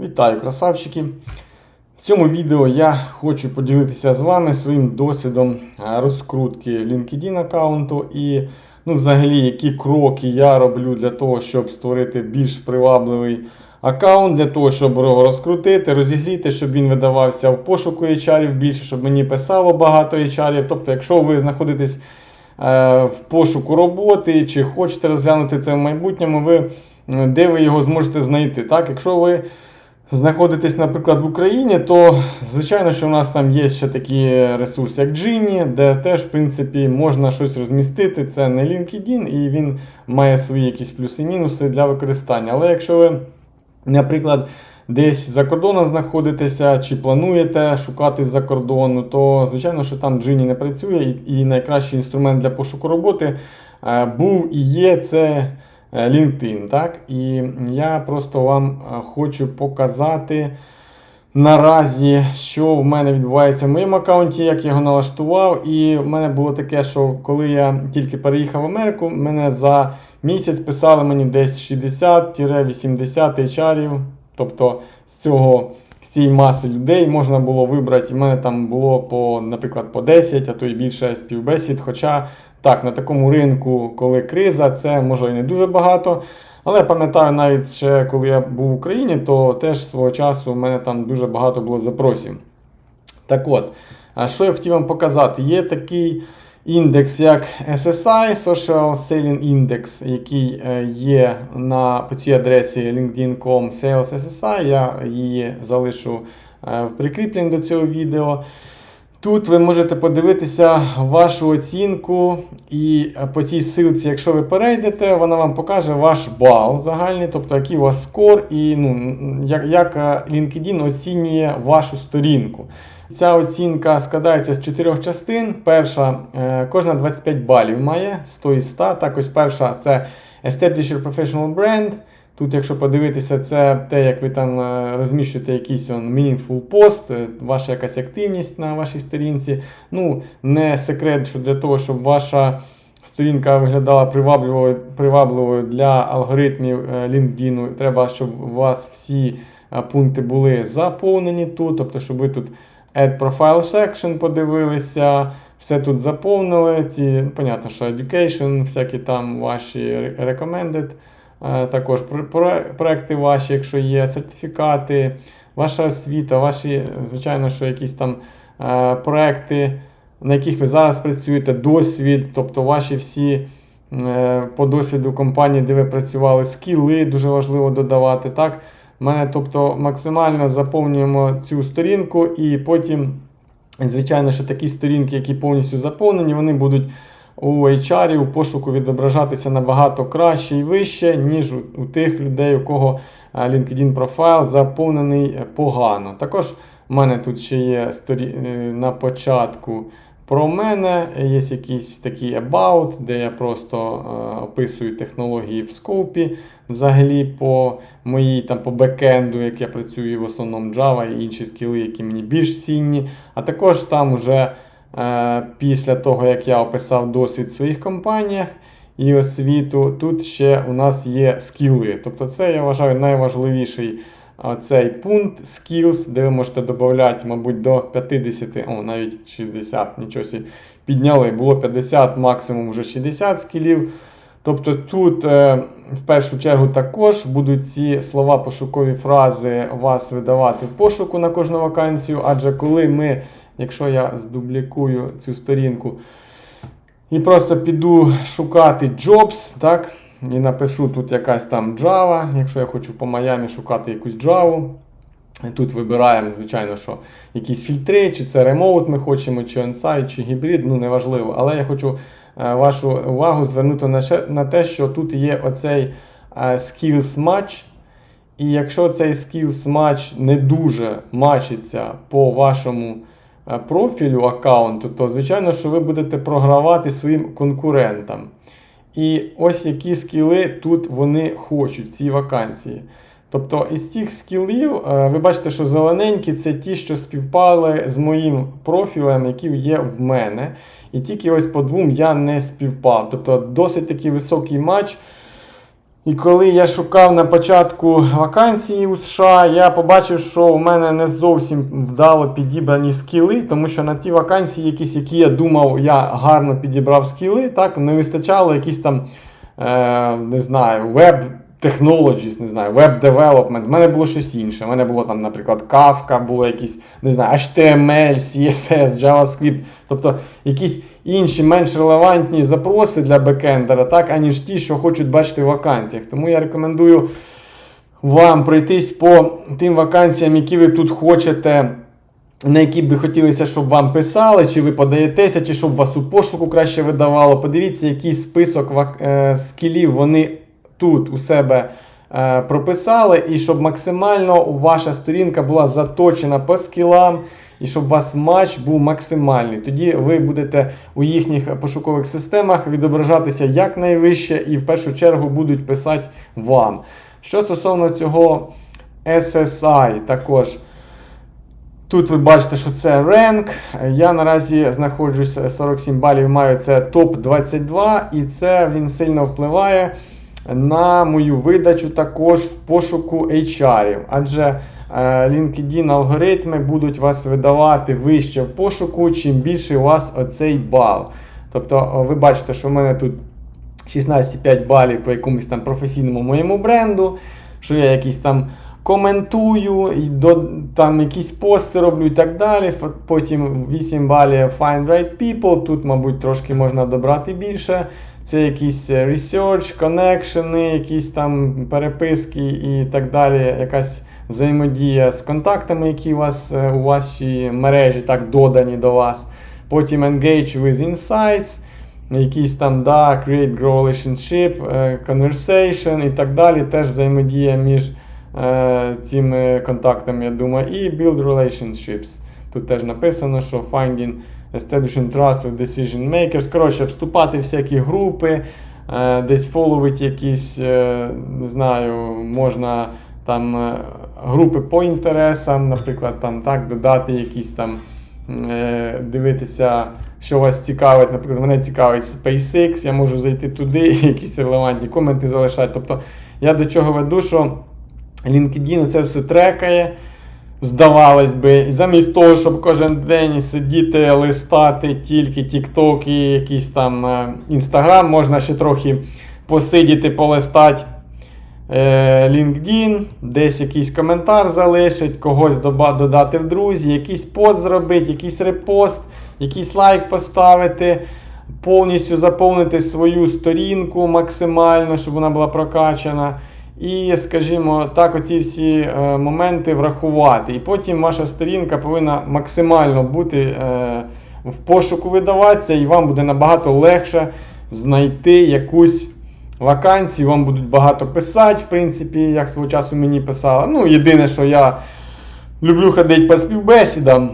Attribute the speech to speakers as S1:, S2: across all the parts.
S1: Вітаю, красавчики! В цьому відео я хочу поділитися з вами своїм досвідом е, розкрутки LinkedIn аккаунту і ну, взагалі, які кроки я роблю для того, щоб створити більш привабливий аккаунт, для того, щоб його розкрутити, розігріти, щоб він видавався в пошуку HR більше, щоб мені писало багато HR. Тобто, якщо ви знаходитесь е, в пошуку роботи чи хочете розглянути це в майбутньому, ви де ви його зможете знайти. Так? Якщо ви знаходитесь, наприклад, в Україні, то звичайно, що в нас там є ще такі ресурси, як Gini, де теж, в принципі, можна щось розмістити. Це не LinkedIn, і він має свої якісь плюси-мінуси для використання. Але якщо ви, наприклад, десь за кордоном знаходитеся чи плануєте шукати з-за кордону, то звичайно, що там Gini не працює, і і найкращий інструмент для пошуку роботи е, був і є це. Е, LinkedIn, так? І я просто вам е, хочу показати наразі, що в мене відбувається в моєму аккаунті, як я його налаштував. І в мене було таке, що коли я тільки переїхав в Америку, мене за місяць писали мені десь 60-80 HR. Тобто з цього. З цієї маси людей можна було вибрати. У мене там було по, наприклад, по 10, а то й більше співбесід. Хоча так, на такому ринку, коли криза, це може і не дуже багато. Але пам'ятаю, навіть ще коли я був в Україні, то теж свого часу у мене там дуже багато було запросів. Так от, що я хотів вам показати? Є такий індекс, як SSI, Social Selling Index, який е, є на, по цій адресі linkedin.com Sales SSI. Я її залишу е, в прикріпленні до цього відео. Тут ви можете подивитися вашу оцінку, і е, по цій ссылці, якщо ви перейдете, вона вам покаже ваш бал загальний, тобто який у вас скор, і ну, як, як е, LinkedIn оцінює вашу сторінку. Ця оцінка складається з чотирьох частин. Перша, е, кожна 25 балів має 100 із 100. Так ось перша це Establish your Professional Brand. Тут, якщо подивитися, це те, як ви там е, розміщуєте якийсь он, meaningful пост, е, ваша якась активність на вашій сторінці. Ну, не секрет, що для того, щоб ваша сторінка виглядала привабливою, привабливою для алгоритмів е, LinkedIn, треба, щоб у вас всі пункти були заповнені тут, тобто, щоб ви тут Add Profile Section подивилися. Все тут заповнили. Ці, ну, понятно, що education, всякі там ваші recommended. Е, Також про- про- проекти ваші, якщо є, сертифікати, ваша освіта, ваші, звичайно, що якісь там е, проекти, на яких ви зараз працюєте, досвід, тобто ваші всі е, по досвіду компанії, де ви працювали, скіли дуже важливо додавати. Так? Мене, тобто, максимально заповнюємо цю сторінку, і потім, звичайно, що такі сторінки, які повністю заповнені, вони будуть у HR у пошуку відображатися набагато краще і вище, ніж у, тих людей, у кого е, LinkedIn профайл заповнений е, погано. Також в мене тут ще є сторі... е, на початку про мене, є якийсь такий about, де я просто описую технології в скопі. Взагалі по моїй там по бекенду, як я працюю в основному Java і інші скіли, які мені більш цінні. А також там вже Після того, як я описав досвід в своїх компаніях і освіту, тут ще у нас є скіли. Тобто, це я вважаю найважливіший е, цей пункт skills, де ви можете додати, мабуть, до 50, о, навіть 60, нічого собі підняли. Було 50, максимум вже 60 скілів. Тобто тут е, в першу чергу також будуть ці слова пошукові фрази вас видавати в пошуку на кожну вакансію, адже коли ми, якщо я здублікую цю сторінку і просто піду шукати jobs, так, і напишу тут якась там Java, якщо я хочу по Майамі шукати якусь Java. Тут вибираємо, звичайно, що якісь фільтри, чи це ремоут ми хочемо, чи on-site, чи гібрид, ну неважливо. Але я хочу е, вашу увагу звернути на, те, що тут є оцей е, skills match. І якщо цей skills match не дуже мачиться по вашому профілю аккаунту, то звичайно, що ви будете програвати своїм конкурентам. І ось які скіли тут вони хочуть в цій вакансії. Тобто із цих скілів, е, ви бачите, що зелененькі це ті, що співпали з моїм профілем, який є в мене. І тільки ось по двом я не співпав. Тобто досить такий високий матч. І коли я шукав на початку вакансії у США, я побачив, що у мене не зовсім вдало підібрані скіли, тому що на ті вакансії, якісь, які я думав, я гарно підібрав скіли, так не вистачало якісь там, е, не знаю, веб. Technologies, не знаю, development, У мене було щось інше. У мене було там, наприклад, Kafka, було якісь, не знаю, HTML, CSS, JavaScript, тобто якісь інші менш релевантні запроси для бекендера, так, аніж ті, що хочуть бачити в вакансіях. Тому я рекомендую вам пройтись по тим вакансіям, які ви тут хочете. На які б ви хотілося, щоб вам писали, чи ви подаєтеся, чи щоб вас у пошуку краще видавало. Подивіться, який список е, скілів вони тут у себе е, прописали, і щоб максимально ваша сторінка була заточена по скілам, і щоб у вас матч був максимальний. Тоді ви будете у їхніх пошукових системах відображатися якнайвище і в першу чергу будуть писати вам. Що стосовно цього SSI, також. Тут ви бачите, що це ренк. Я наразі знаходжусь 47 балів, маю це топ-22, і це він сильно впливає на мою видачу також в пошуку HR. Адже е, LinkedIn алгоритми будуть вас видавати вище в пошуку, чим більше у вас оцей бал. Тобто, ви бачите, що в мене тут 16,5 балів по якомусь там професійному моєму бренду, що я якийсь там коментую, і до, там якісь пости роблю і так далі. Потім 8 балів Find Right People. Тут, мабуть, трошки можна добрати більше. Це якісь е, research, коннекшени, якісь там переписки і так далі. Якась взаємодія з контактами, які у вас е, у вашій мережі так додані до вас. Потім engage with insights, якісь там да, create grow relationship, е, conversation і так далі. Теж взаємодія між е, цими контактами, я думаю, і build relationships. Тут теж написано, що finding establishing trust with decision makers. Коротше, вступати в всякі групи, е, десь фоловити якісь, е, не знаю, можна там е, групи по інтересам, наприклад, там так, додати якісь там. Дивитися, що вас цікавить. Наприклад, мене цікавить SpaceX, я можу зайти туди якісь релевантні коменти залишати. Тобто я до чого веду, що LinkedIn це все трекає, здавалось би, замість того, щоб кожен день сидіти, листати тільки TikTok і якийсь там е, Instagram, можна ще трохи посидіти, полистати е, LinkedIn, десь якийсь коментар залишить, когось додати в друзі, якийсь пост зробити, якийсь репост, якийсь лайк поставити. Повністю заповнити свою сторінку максимально, щоб вона була прокачана. І, скажімо так, оці всі е, моменти врахувати. І потім ваша сторінка повинна максимально бути е, в пошуку видаватися, і вам буде набагато легше знайти якусь вакансію. Вам будуть багато писати, в принципі, як свого часу мені писали. Ну, єдине, що я люблю ходити по співбесідам.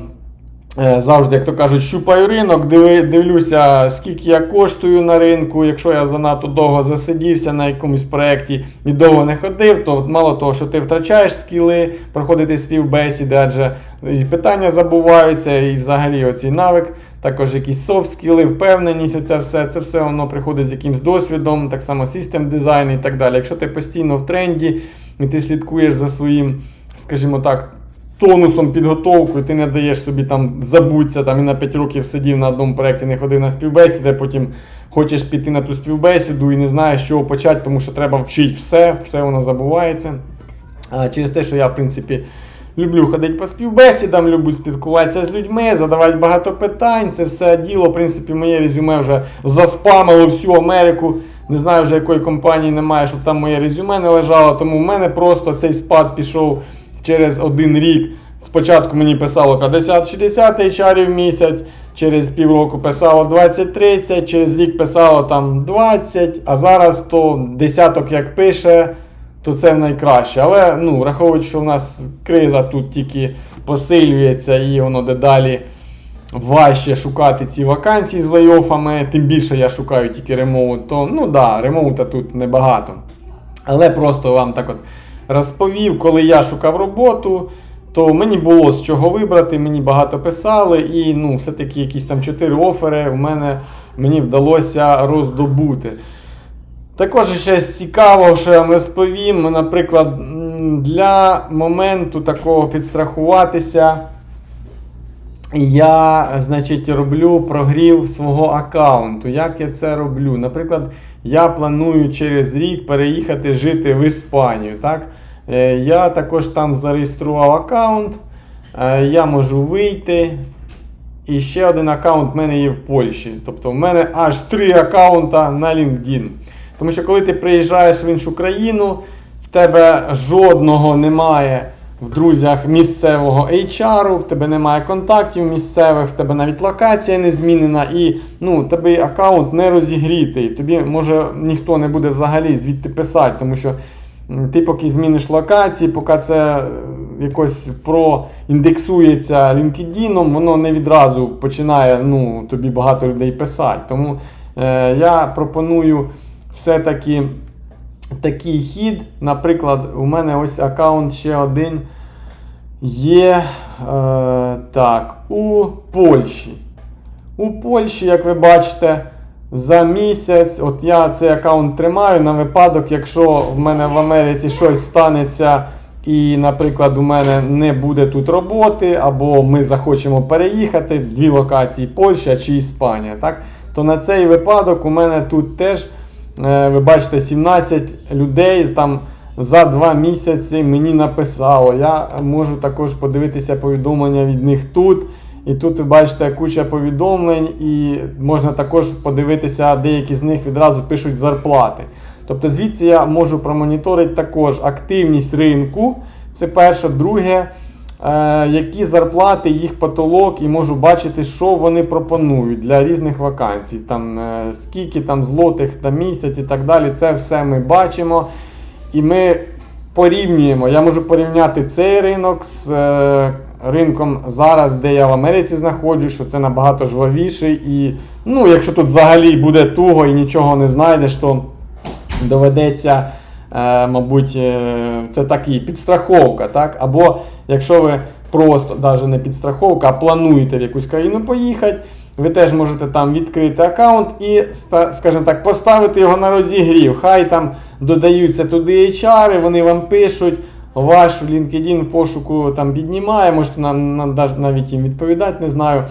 S1: Е, Завжди, як то кажуть, щупаю ринок, дивлюся, скільки я коштую на ринку. Якщо я занадто довго засидівся на якомусь проєкті і довго не ходив, то мало того, що ти втрачаєш скіли, проходити співбесіди, адже і питання забуваються, і взагалі оцей навик, також якісь софт скіли, впевненість, оце все, це все воно приходить з якимсь досвідом, так само систем дизайн і так далі. Якщо ти постійно в тренді і ти слідкуєш за своїм, скажімо так, тонусом підготовку, і ти не даєш собі там забуться там і на 5 років сидів на одному проєкті, не ходив на співбесіди, потім хочеш піти на ту співбесіду і не знаєш, з чого почати, тому що треба вчити все, все воно забувається. А через те, що я, в принципі, люблю ходити по співбесідам, люблю спілкуватися з людьми, задавати багато питань. Це все діло, в принципі, моє резюме вже заспамило всю Америку. Не знаю вже якої компанії немає, щоб там моє резюме не лежало. Тому в мене просто цей спад пішов через один рік. Спочатку мені писало 50-60 HR в місяць, через півроку писало 20-30, через рік писало там 20, а зараз то десяток як пише, то це найкраще. Але ну, враховуючи, що в нас криза тут тільки посилюється і воно дедалі важче шукати ці вакансії з лейофами, тим більше я шукаю тільки ремоут, то ну да, ремоута тут небагато. Але просто вам так от розповів, коли я шукав роботу, то мені було з чого вибрати, мені багато писали, і ну, все-таки якісь там чотири офери в мене мені вдалося роздобути. Також ще цікаво, що я вам розповім, наприклад, для моменту такого підстрахуватися, я, значить, роблю прогрів свого аккаунту. Як я це роблю? Наприклад, я планую через рік переїхати жити в Іспанію. Так? Е, Я також там зареєстрував аккаунт. Е, Я можу вийти. І ще один аккаунт в мене є в Польщі. Тобто в мене аж три аккаунта на LinkedIn. Тому що коли ти приїжджаєш в іншу країну, в тебе жодного немає в друзях місцевого HR, в тебе немає контактів місцевих, в тебе навіть локація не змінена, і ну, тебе аккаунт не розігрітий. Тобі може ніхто не буде взагалі звідти писати, тому що ти поки зміниш локації, поки це е, якось проіндексується LinkedIn, воно не відразу починає ну, тобі багато людей писати. Тому е, я пропоную все-таки такий хід. Наприклад, у мене ось аккаунт ще один є е, так, у Польщі. У Польщі, як ви бачите, за місяць, от я цей аккаунт тримаю на випадок, якщо в мене в Америці щось станеться. І, наприклад, у мене не буде тут роботи, або ми захочемо переїхати дві локації Польща чи Іспанія. Так? То на цей випадок у мене тут теж, ви бачите, 17 людей там за два місяці мені написало. Я можу також подивитися повідомлення від них тут. І тут ви бачите куча повідомлень, і можна також подивитися, деякі з них відразу пишуть зарплати. Тобто звідси я можу промоніторити також активність ринку. Це перше, друге, е, які зарплати, їх потолок, і можу бачити, що вони пропонують для різних вакансій. Там, е, скільки там злотих на місяць і так далі. Це все ми бачимо. І ми порівнюємо. Я можу порівняти цей ринок з е, ринком зараз, де я в Америці знаходжусь, що це набагато жвавіший. І ну, якщо тут взагалі буде туго і нічого не знайдеш, то доведеться, е, мабуть, е, це такий підстраховка. Так? Або якщо ви просто навіть не підстраховка, а плануєте в якусь країну поїхати. Ви теж можете там відкрити аккаунт і, скажімо так, поставити його на розігрів. Хай там додаються туди HR, вони вам пишуть, ваш LinkedIn в пошуку там піднімає, можете нам навіть їм відповідати, не знаю.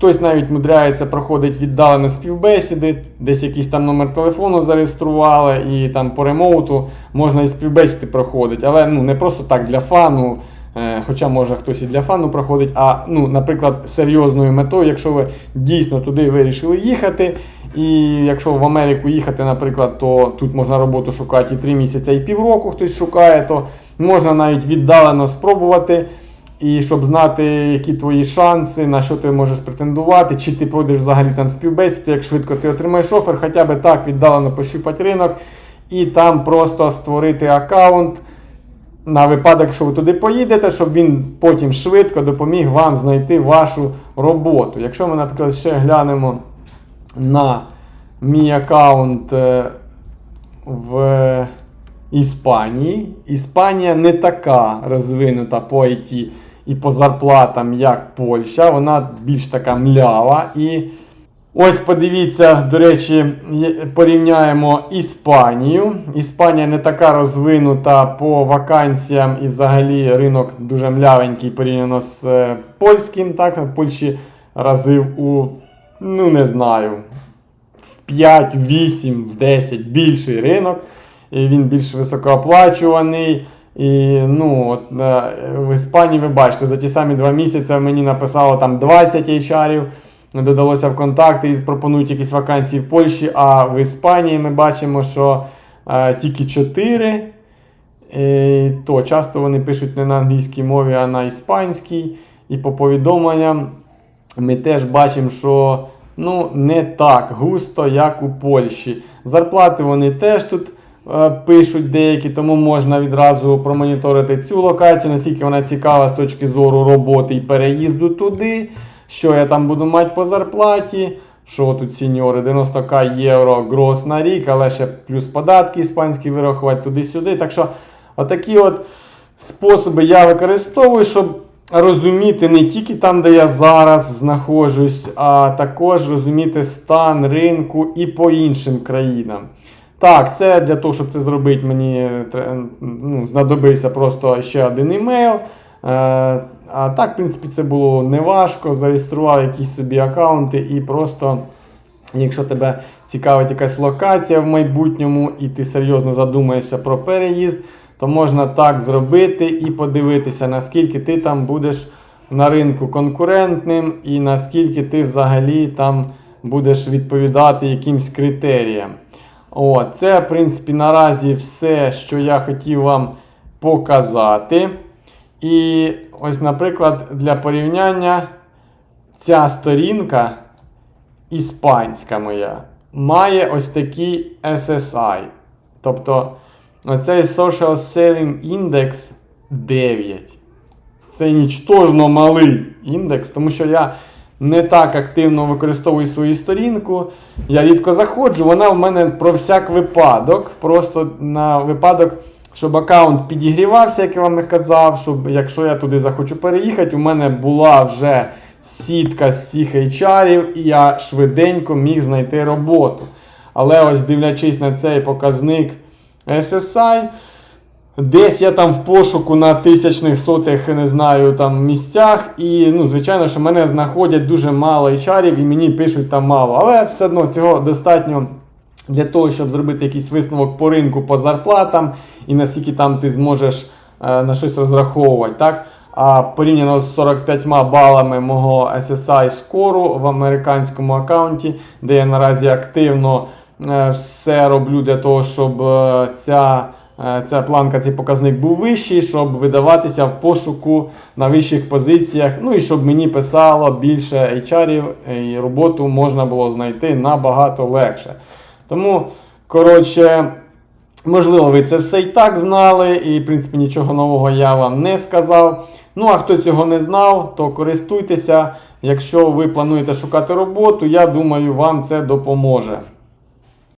S1: Хтось навіть мудряється, проходить віддалено співбесіди, десь якийсь там номер телефону зареєстрували, і там по ремоуту можна і співбесіди проходити. Але ну, не просто так для фану. Е, Хоча може хтось і для фану проходить, а ну, наприклад, серйозною метою, якщо ви дійсно туди вирішили їхати, і якщо в Америку їхати, наприклад, то тут можна роботу шукати і 3 місяці, і півроку хтось шукає, то можна навіть віддалено спробувати. І щоб знати, які твої шанси, на що ти можеш претендувати, чи ти пройдеш взагалі там співбесіду, як швидко ти отримаєш офер, хоча б так віддалено пощупати ринок, і там просто створити аккаунт на випадок, якщо ви туди поїдете, щоб він потім швидко допоміг вам знайти вашу роботу. Якщо ми, наприклад, ще глянемо на мій аккаунт е, в Іспанії. Іспанія не така розвинута по IT і по зарплатам, як Польща. Вона більш така млява. І ось подивіться, до речі, порівняємо Іспанію. Іспанія не така розвинута по вакансіям, і взагалі ринок дуже млявенький порівняно з е, польським. Так, Польщі разив у, ну не знаю, в 5, 8, в 10 більший ринок. І він більш високооплачуваний. І ну, от, е, в Іспанії ви бачите, за ті самі два місяці мені написало там 20 HR, додалося в контакти і пропонують якісь вакансії в Польщі, а в Іспанії ми бачимо, що е, тільки 4. І, то часто вони пишуть не на англійській мові, а на іспанській. І по повідомленням ми теж бачимо, що ну, не так густо, як у Польщі. Зарплати вони теж тут пишуть деякі, тому можна відразу промоніторити цю локацію, наскільки вона цікава з точки зору роботи і переїзду туди. Що я там буду мати по зарплаті. Що тут сеньори, 90к євро грос на рік, але ще плюс податки іспанські вирахувати туди-сюди. Так що отакі от способи я використовую, щоб розуміти не тільки там, де я зараз знаходжусь, а також розуміти стан ринку і по іншим країнам. Так, це для того, щоб це зробити, мені ну, знадобився просто ще один імейл. Е, а так, в принципі, це було неважко. Зареєстрував якісь собі аккаунти і просто, якщо тебе цікавить якась локація в майбутньому, і ти серйозно задумаєшся про переїзд, то можна так зробити і подивитися, наскільки ти там будеш на ринку конкурентним і наскільки ти взагалі там будеш відповідати якимсь критеріям. О, це, в принципі, наразі все, що я хотів вам показати. І ось, наприклад, для порівняння ця сторінка іспанська моя має ось такий SSI. Тобто оцей Social Selling Index 9. Це нічтожно малий індекс, тому що я не так активно використовую свою сторінку. Я рідко заходжу, вона в мене про всяк випадок. Просто на випадок, щоб аккаунт підігрівався, як я вам і казав, щоб якщо я туди захочу переїхати, у мене була вже сітка з цих HR, і я швиденько міг знайти роботу. Але ось дивлячись на цей показник SSI, Десь я там в пошуку на тисячних сотих, не знаю, там місцях. І, ну, звичайно, що мене знаходять дуже мало HR, і мені пишуть там мало. Але все одно цього достатньо для того, щоб зробити якийсь висновок по ринку, по зарплатам, і наскільки там ти зможеш е, на щось розраховувати. так? А порівняно з 45 балами мого SSI скору в американському аккаунті, де я наразі активно е, все роблю для того, щоб е, ця. Е, Ця планка, цей показник був вищий, щоб видаватися в пошуку на вищих позиціях. Ну і щоб мені писало більше HR, і роботу можна було знайти набагато легше. Тому, коротше, можливо, ви це все і так знали, і, в принципі, нічого нового я вам не сказав. Ну, а хто цього не знав, то користуйтеся. Якщо ви плануєте шукати роботу, я думаю, вам це допоможе.